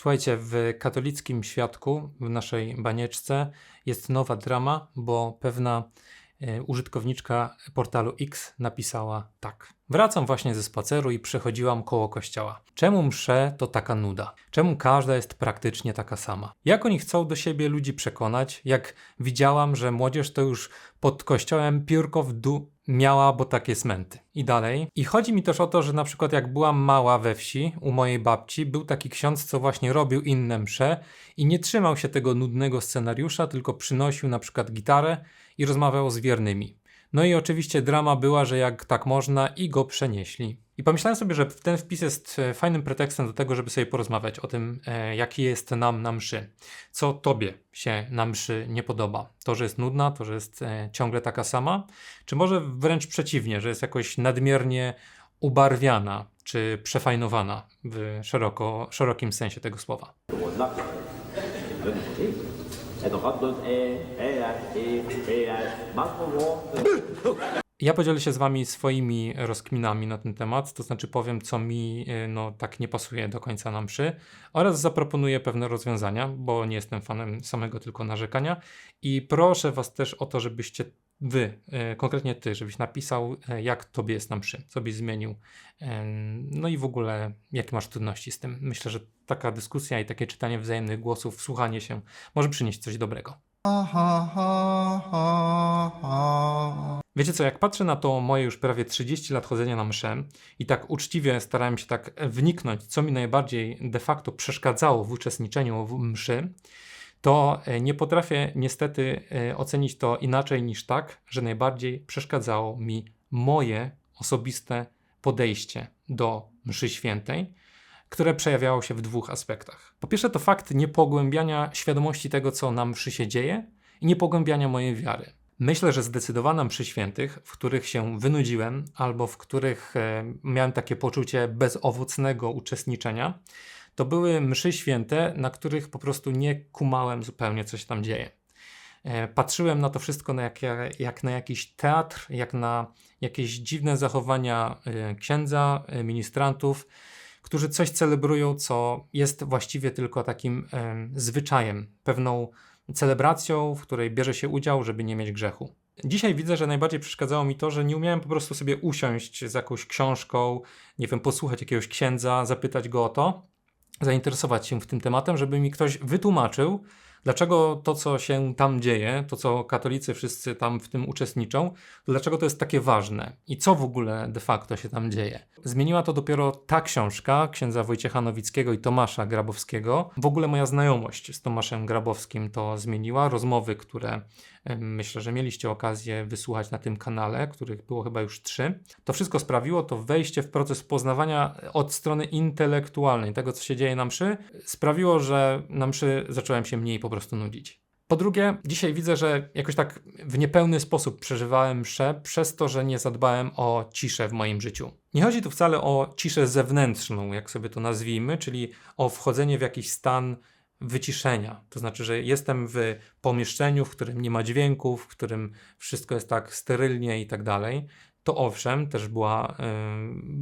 Słuchajcie, w katolickim świadku, w naszej banieczce, jest nowa drama, bo pewna e, użytkowniczka portalu X napisała tak. Wracam właśnie ze spaceru i przechodziłam koło kościoła. Czemu msze to taka nuda? Czemu każda jest praktycznie taka sama? Jak oni chcą do siebie ludzi przekonać, jak widziałam, że młodzież to już pod kościołem piórko w dół miała, bo takie smenty. I dalej. I chodzi mi też o to, że na przykład jak byłam mała we wsi, u mojej babci, był taki ksiądz, co właśnie robił inne msze i nie trzymał się tego nudnego scenariusza, tylko przynosił na przykład gitarę i rozmawiał z wiernymi. No i oczywiście drama była, że jak tak można i go przenieśli. I pomyślałem sobie, że ten wpis jest e, fajnym pretekstem do tego, żeby sobie porozmawiać o tym, e, jaki jest nam na mszy. Co tobie się na mszy nie podoba? To, że jest nudna, to, że jest e, ciągle taka sama? Czy może wręcz przeciwnie, że jest jakoś nadmiernie ubarwiana czy przefajnowana w szeroko, szerokim sensie tego słowa? ja podzielę się z Wami swoimi rozkminami na ten temat, to znaczy powiem, co mi e, no, tak nie pasuje do końca na mszy oraz zaproponuję pewne rozwiązania, bo nie jestem fanem samego tylko narzekania i proszę Was też o to, żebyście Wy, y, konkretnie Ty, żebyś napisał, y, jak Tobie jest na mszy, co byś zmienił, no i w ogóle jakie masz trudności z tym. Myślę, że taka dyskusja i takie czytanie wzajemnych głosów, słuchanie się może przynieść coś dobrego. Wiecie co, jak patrzę na to moje już prawie 30 lat chodzenia na mszę i tak uczciwie starałem się tak wniknąć, co mi najbardziej de facto przeszkadzało w uczestniczeniu w mszy, to e, nie potrafię niestety e, ocenić to inaczej niż tak, że najbardziej przeszkadzało mi moje osobiste podejście do mszy świętej, które przejawiało się w dwóch aspektach. Po pierwsze to fakt niepogłębiania świadomości tego, co na mszy się dzieje i niepogłębiania mojej wiary. Myślę, że zdecydowana mszy świętych, w których się wynudziłem albo w których e, miałem takie poczucie bezowocnego uczestniczenia, to były mszy święte, na których po prostu nie kumałem zupełnie, co się tam dzieje. E, patrzyłem na to wszystko na jak, jak na jakiś teatr, jak na jakieś dziwne zachowania e, księdza, e, ministrantów, którzy coś celebrują, co jest właściwie tylko takim zwyczajem, pewną celebracją, w której bierze się udział, żeby nie mieć grzechu. Dzisiaj widzę, że najbardziej przeszkadzało mi to, że nie umiałem po prostu sobie usiąść z jakąś książką, nie wiem, posłuchać jakiegoś księdza, zapytać go o to, zainteresować się w tym tematem, żeby mi ktoś wytłumaczył, dlaczego to, co się tam dzieje, to, co katolicy wszyscy tam w tym uczestniczą, dlaczego to jest takie ważne i co w ogóle de facto się tam dzieje. Zmieniła to dopiero ta książka księdza Wojciecha Nowickiego i Tomasza Grabowskiego. W ogóle moja znajomość z Tomaszem Grabowskim to zmieniła. Rozmowy, które myślę, że mieliście okazję wysłuchać na tym kanale, których było chyba już trzy. To wszystko sprawiło, to wejście w proces poznawania od strony intelektualnej tego, co się dzieje na mszy, sprawiło, że na mszy zacząłem się mniej po prostu nudzić. Po drugie, dzisiaj widzę, że jakoś tak w niepełny sposób przeżywałem mszę przez to, że nie zadbałem o ciszę w moim życiu. Nie chodzi tu wcale o ciszę zewnętrzną, jak sobie to nazwijmy, czyli o wchodzenie w jakiś stan wyciszenia. To znaczy, że jestem w pomieszczeniu, w którym nie ma dźwięków, w którym wszystko jest tak sterylnie i tak dalej. To owszem, też była y,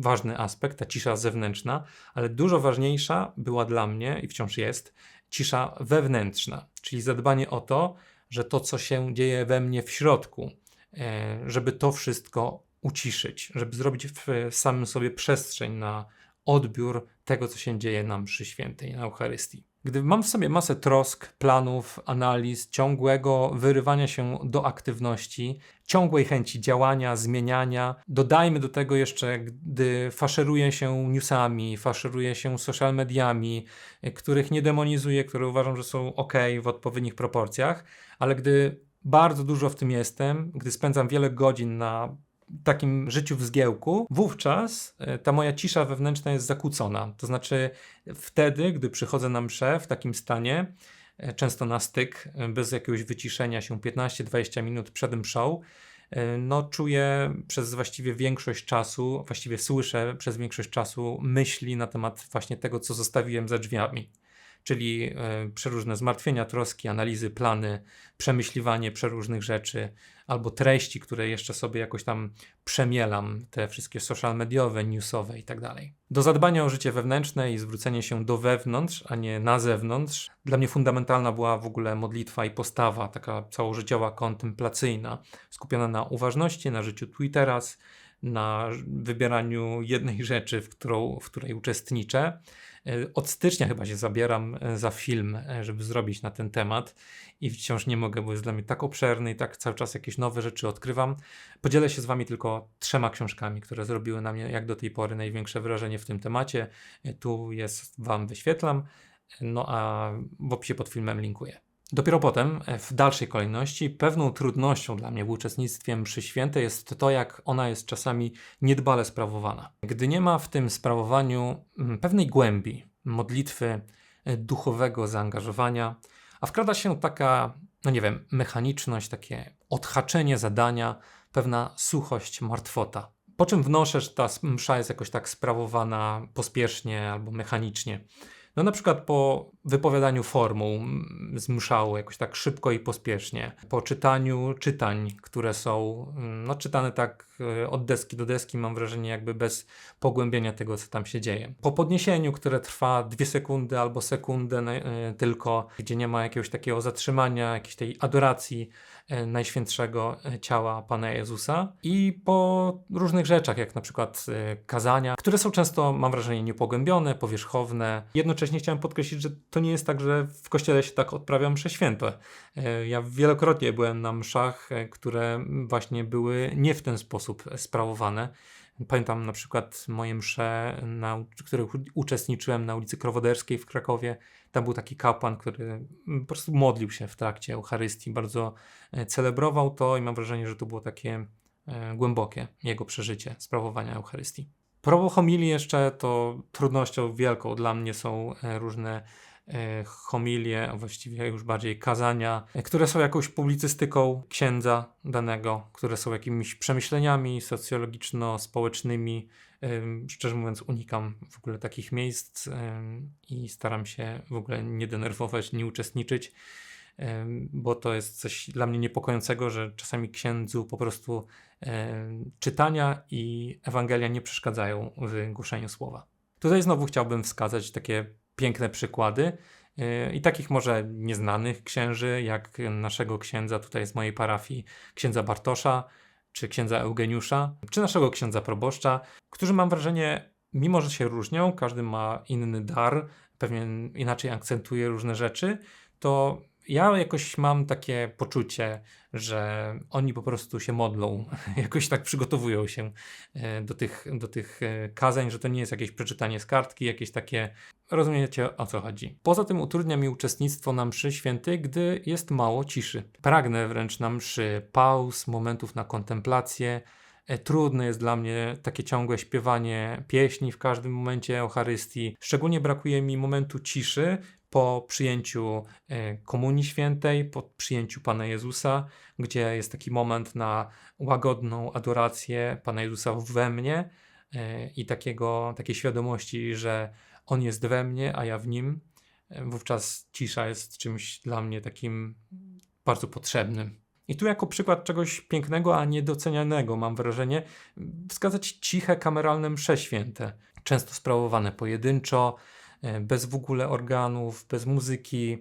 ważny aspekt, ta cisza zewnętrzna, ale dużo ważniejsza była dla mnie i wciąż jest cisza wewnętrzna, czyli zadbanie o to, że to, co się dzieje we mnie w środku, y, żeby to wszystko uciszyć, żeby zrobić w samym sobie przestrzeń na odbiór tego, co się dzieje na mszy świętej, na Eucharystii. Gdy mam w sobie masę trosk, planów, analiz, ciągłego wyrywania się do aktywności, ciągłej chęci działania, zmieniania, dodajmy do tego jeszcze, gdy faszeruję się newsami, faszeruję się social mediami, których nie demonizuję, które uważam, że są ok w odpowiednich proporcjach, ale gdy bardzo dużo w tym jestem, gdy spędzam wiele godzin na takim życiu w zgiełku, wówczas e, ta moja cisza wewnętrzna jest zakłócona. To znaczy, wtedy, gdy przychodzę na mszę w takim stanie, e, często na styk, e, bez jakiegoś wyciszenia się 15-20 minut przed mszą, no czuję przez właściwie większość czasu, właściwie słyszę przez większość czasu myśli na temat właśnie tego, co zostawiłem za drzwiami. Czyli e, przeróżne zmartwienia, troski, analizy, plany, przemyśliwanie przeróżnych rzeczy, albo treści, które jeszcze sobie jakoś tam przemielam, te wszystkie social mediowe, newsowe i tak dalej. Do zadbania o życie wewnętrzne i zwrócenie się do wewnątrz, a nie na zewnątrz, dla mnie fundamentalna była w ogóle modlitwa i postawa, taka całożyciowa, kontemplacyjna, skupiona na uważności, na życiu tu i teraz, na wybieraniu jednej rzeczy, w, którą, w której uczestniczę. E, Od stycznia chyba się zabieram e, za film, e, żeby zrobić na ten temat i wciąż nie mogę, bo jest dla mnie tak obszerny i tak cały czas jakieś nowe rzeczy odkrywam. Podzielę się z Wami tylko trzema książkami, które zrobiły na mnie jak do tej pory największe wrażenie w tym temacie. Tu jest Wam wyświetlam, no a w opisie pod filmem linkuję. Dopiero potem, e, w dalszej kolejności, pewną trudnością dla mnie w uczestnictwie mszy świętej jest to, jak ona jest czasami niedbale sprawowana. Gdy nie ma w tym sprawowaniu mm, pewnej głębi, modlitwy, e, duchowego zaangażowania, a wkrada się taka, no nie wiem, mechaniczność, takie odhaczenie zadania, pewna suchość, martwota. Po czym wnoszę, że ta msza jest jakoś tak sprawowana pospiesznie albo mechanicznie. No na przykład po wypowiadaniu formuł z mszału jakoś tak szybko i pospiesznie, po czytaniu czytań, które są no, czytane tak e, od deski do deski, mam wrażenie jakby bez pogłębienia tego, co tam się dzieje. Po podniesieniu, które trwa dwie sekundy albo sekundę e, tylko, gdzie nie ma jakiegoś takiego zatrzymania, jakiejś tej adoracji Najświętszego e, ciała Pana Jezusa i po różnych rzeczach, jak na przykład e, kazania, które są często, mam wrażenie, niepogłębione, powierzchowne. Jednocześnie chciałem podkreślić, że to nie jest tak, że w kościele się tak odprawia msze święte. E, Ja wielokrotnie byłem na mszach, e, które właśnie były nie w ten sposób sprawowane. Pamiętam na przykład moje msze, na, których uczestniczyłem na ulicy Krowoderskiej w Krakowie. Tam był taki kapłan, który po prostu modlił się w trakcie Eucharystii, bardzo e, celebrował to i mam wrażenie, że to było takie e, głębokie jego przeżycie sprawowania Eucharystii. Prawo homilii jeszcze to trudnością wielką dla mnie są e, różne homilie, a właściwie już bardziej kazania, e, które są jakąś publicystyką księdza danego, które są jakimiś przemyśleniami socjologiczno-społecznymi. Ym, Szczerze mówiąc, unikam w ogóle takich miejsc i staram się w ogóle nie denerwować, nie uczestniczyć, bo to jest coś dla mnie niepokojącego, że czasami księdzu po prostu czytania i Ewangelia nie przeszkadzają w głoszeniu słowa. Tutaj znowu chciałbym wskazać takie piękne przykłady yy, i takich może nieznanych księży, jak naszego księdza tutaj z mojej parafii, księdza Bartosza, czy księdza Eugeniusza, czy naszego księdza proboszcza, którzy mam wrażenie, mimo że się różnią, każdy ma inny dar, pewnie inaczej akcentuje różne rzeczy, to ja jakoś mam takie poczucie, że oni po prostu się modlą, jakoś tak przygotowują się e, do tych, do tych e, kazań, że to nie jest jakieś przeczytanie z kartki, jakieś takie. Rozumiecie o co chodzi. Poza tym utrudnia mi uczestnictwo na mszy świętej, gdy jest mało ciszy. Pragnę wręcz na mszy pauz, momentów na kontemplację. E, Trudne jest dla mnie takie ciągłe śpiewanie pieśni w każdym momencie Eucharystii. Szczególnie brakuje mi momentu ciszy po przyjęciu e, Komunii Świętej, po przyjęciu Pana Jezusa, gdzie jest taki moment na łagodną adorację Pana Jezusa we mnie e, i takiego, takiej świadomości, że On jest we mnie, a ja w Nim. Wówczas cisza jest czymś dla mnie takim bardzo potrzebnym. I tu jako przykład czegoś pięknego, a niedocenianego, mam wrażenie, wskazać ciche kameralne msze święte, często sprawowane pojedynczo, e, bez w ogóle organów, bez muzyki,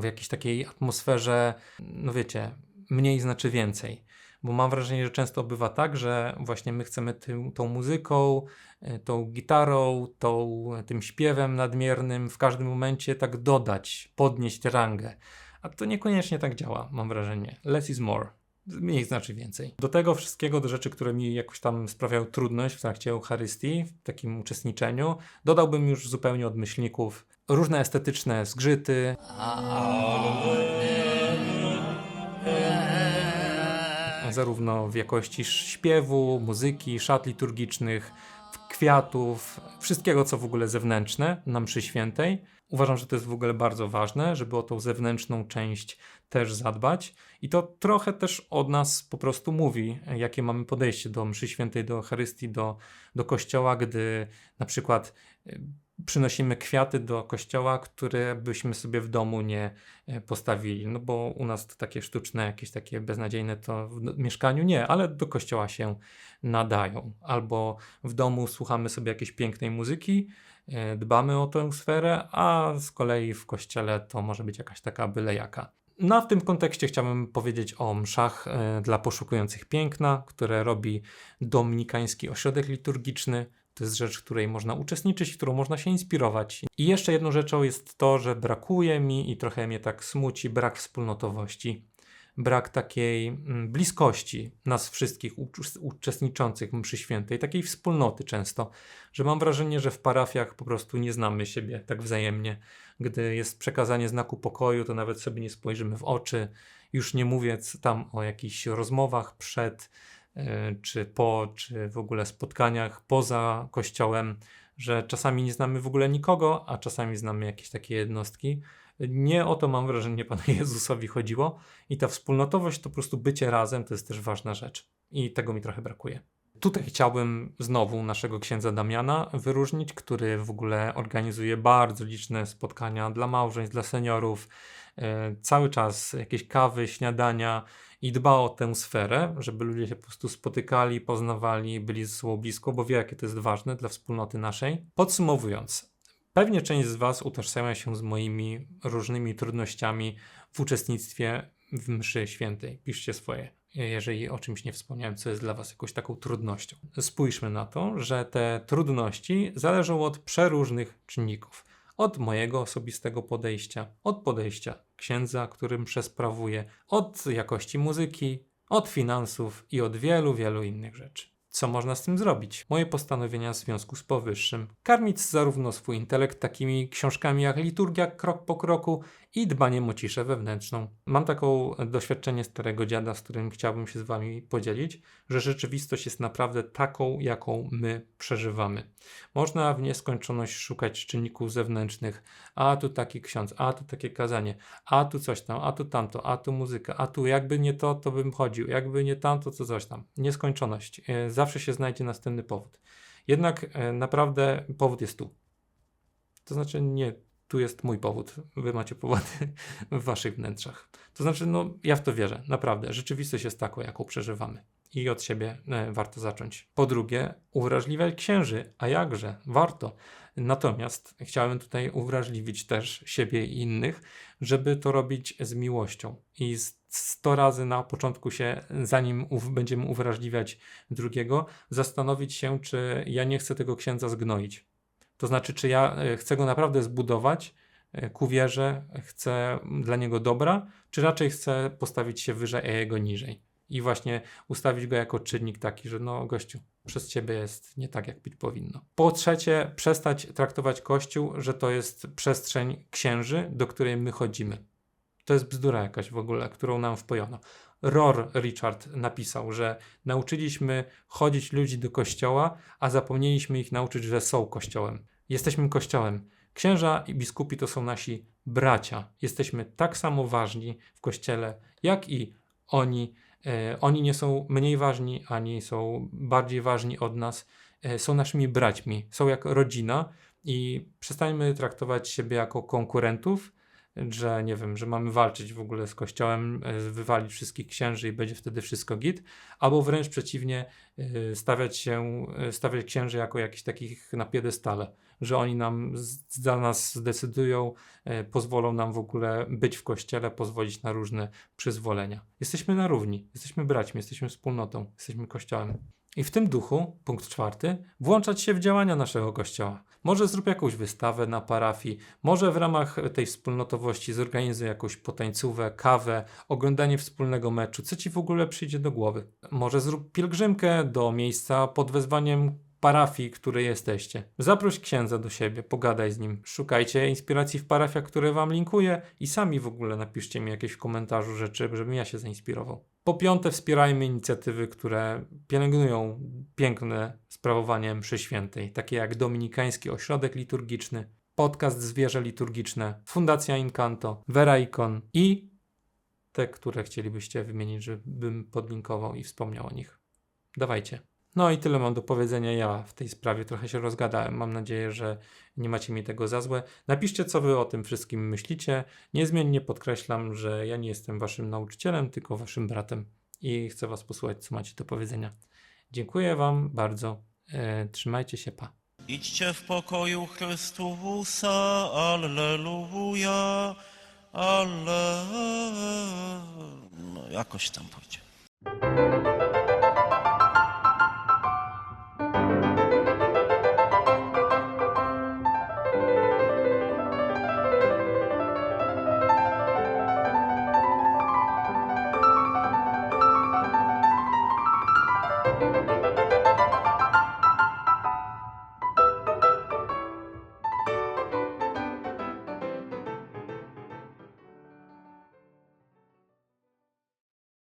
w jakiejś takiej atmosferze, no wiecie, mniej znaczy więcej. Bo mam wrażenie, że często bywa tak, że właśnie my chcemy tym, tą muzyką, e, tą gitarą, tą, tym śpiewem nadmiernym w każdym momencie tak dodać, podnieść rangę. A to niekoniecznie tak działa, mam wrażenie. Less is more. Mniej znaczy więcej. Do tego wszystkiego, do rzeczy, które mi jakoś tam sprawiają trudność w trakcie Eucharystii, w takim uczestniczeniu, dodałbym już zupełnie od myślników różne estetyczne zgrzyty, zarówno w jakości śpiewu, muzyki, szat liturgicznych, kwiatów, wszystkiego co w ogóle zewnętrzne na mszy świętej. Uważam, że to jest w ogóle bardzo ważne, żeby o tą zewnętrzną część też zadbać. I to trochę też od nas po prostu mówi, jakie mamy podejście do mszy świętej, do Eucharystii, do, do kościoła, gdy na przykład przynosimy kwiaty do kościoła, które byśmy sobie w domu nie e, postawili. No bo u nas to takie sztuczne, jakieś takie beznadziejne to w d- mieszkaniu nie, ale do kościoła się nadają. Albo w domu słuchamy sobie jakiejś pięknej muzyki, e, dbamy o tę sferę, a z kolei w kościele to może być jakaś taka byle jaka. No a w tym kontekście chciałbym powiedzieć o mszach e, dla poszukujących piękna, które robi Dominikański Ośrodek Liturgiczny. To jest rzecz, w której można uczestniczyć, którą można się inspirować. I jeszcze jedną rzeczą jest to, że brakuje mi i trochę mnie tak smuci brak wspólnotowości, brak takiej mm, bliskości nas wszystkich ucz- uczestniczących mszy świętej, takiej wspólnoty często, że mam wrażenie, że w parafiach po prostu nie znamy siebie tak wzajemnie. Gdy jest przekazanie znaku pokoju, to nawet sobie nie spojrzymy w oczy. Już nie mówię c- tam o jakichś rozmowach przed, czy po, czy w ogóle spotkaniach poza kościołem, że czasami nie znamy w ogóle nikogo, a czasami znamy jakieś takie jednostki. Nie o to mam wrażenie Panu Jezusowi chodziło i ta wspólnotowość to po prostu bycie razem to jest też ważna rzecz i tego mi trochę brakuje. Tutaj chciałbym znowu naszego księdza Damiana wyróżnić, który w ogóle organizuje bardzo liczne spotkania dla małżeństw, dla seniorów, e, cały czas jakieś kawy, śniadania i dba o tę sferę, żeby ludzie się po prostu spotykali, poznawali, byli ze sobą blisko, bo wie, jakie to jest ważne dla wspólnoty naszej. Podsumowując, pewnie część z Was utożsamia się z moimi różnymi trudnościami w uczestnictwie w mszy świętej. Piszcie swoje, jeżeli o czymś nie wspomniałem, co jest dla Was jakąś taką trudnością. Spójrzmy na to, że te trudności zależą od przeróżnych czynników. Od mojego osobistego podejścia, od podejścia księdza, którym przesprawuję, od jakości muzyki, od finansów i od wielu, wielu innych rzeczy. Co można z tym zrobić? Moje postanowienia w związku z powyższym. Karmić zarówno swój intelekt takimi książkami jak Liturgia krok po kroku i dbaniem o ciszę wewnętrzną. Mam taką doświadczenie starego dziada, z którym chciałbym się z wami podzielić, że rzeczywistość jest naprawdę taką, jaką my przeżywamy. Można w nieskończoność szukać czynników zewnętrznych, a tu taki ksiądz, a tu takie kazanie, a tu coś tam, a tu tamto, a tu muzyka, a tu jakby nie to, to bym chodził, jakby nie tamto, to coś tam. Nieskończoność. Zawsze się znajdzie następny powód. Jednak e, naprawdę powód jest tu. To znaczy nie, tu jest mój powód. Wy macie powody w waszych wnętrzach. To znaczy, no ja w to wierzę, naprawdę. Rzeczywistość jest taką, jaką przeżywamy. I od siebie e, warto zacząć. Po drugie, uwrażliwiać księży, a jakże, warto. Natomiast chciałem tutaj uwrażliwić też siebie i innych, żeby to robić z miłością. I 100 razy na początku się, zanim będziemy uwrażliwiać drugiego, zastanowić się, czy ja nie chcę tego księdza zgnoić. To znaczy, czy ja e, chcę go naprawdę zbudować e, ku wierze, chcę dla niego dobra, czy raczej chcę postawić się wyżej, a jego niżej. I właśnie ustawić go jako czynnik taki, że no gościu, przez ciebie jest nie tak, jak być powinno. Po trzecie, przestać traktować Kościół, że to jest przestrzeń księży, do której my chodzimy. To jest bzdura jakaś w ogóle, którą nam wpojono. Ror Richard napisał, że nauczyliśmy chodzić ludzi do kościoła, a zapomnieliśmy ich nauczyć, że są kościołem. Jesteśmy kościołem. Księża i biskupi to są nasi bracia. Jesteśmy tak samo ważni w kościele, jak i oni. E, oni nie są mniej ważni, ani są bardziej ważni od nas. E, są naszymi braćmi, są jak rodzina i przestańmy traktować siebie jako konkurentów, że nie wiem, że mamy walczyć w ogóle z kościołem, e, wywalić wszystkich księży i będzie wtedy wszystko git, albo wręcz przeciwnie, e, stawiać się, e, stawiać księży jako jakichś takich na piedestale, że oni nam za nas zdecydują, pozwolą nam w ogóle być w kościele, pozwolić na różne przyzwolenia. Jesteśmy na równi, jesteśmy braćmi, jesteśmy wspólnotą, jesteśmy kościołem. I w tym duchu, punkt czwarty, włączać się w działania naszego kościoła. Może zrób jakąś wystawę na parafii, może w ramach tej wspólnotowości zorganizuj jakąś potańcówę, kawę, oglądanie wspólnego meczu, co ci w ogóle przyjdzie do głowy. Może zrób pielgrzymkę do miejsca pod wezwaniem parafii, której jesteście. Zaproś księdza do siebie, pogadaj z nim. Szukajcie inspiracji w parafiach, które wam linkuję i sami w ogóle napiszcie mi jakieś w komentarzu rzeczy, żebym ja się zainspirował. Po piąte, wspierajmy inicjatywy, które pielęgnują piękne sprawowanie mszy świętej, takie jak Dominikański Ośrodek Liturgiczny, podcast Zwierzę Liturgiczne, Fundacja Incanto, Vera Icon i te, które chcielibyście wymienić, żebym podlinkował i wspomniał o nich. Dawajcie. No i tyle mam do powiedzenia ja w tej sprawie. Trochę się rozgadałem. Mam nadzieję, że nie macie mi tego za złe. Napiszcie, co wy o tym wszystkim myślicie. Niezmiennie podkreślam, że ja nie jestem waszym nauczycielem, tylko waszym bratem i chcę was posłuchać, co macie do powiedzenia. Dziękuję wam bardzo. E, trzymajcie się, pa. Idźcie w pokoju Chrystusa, Alleluja, Alle... No jakoś tam pójdzie.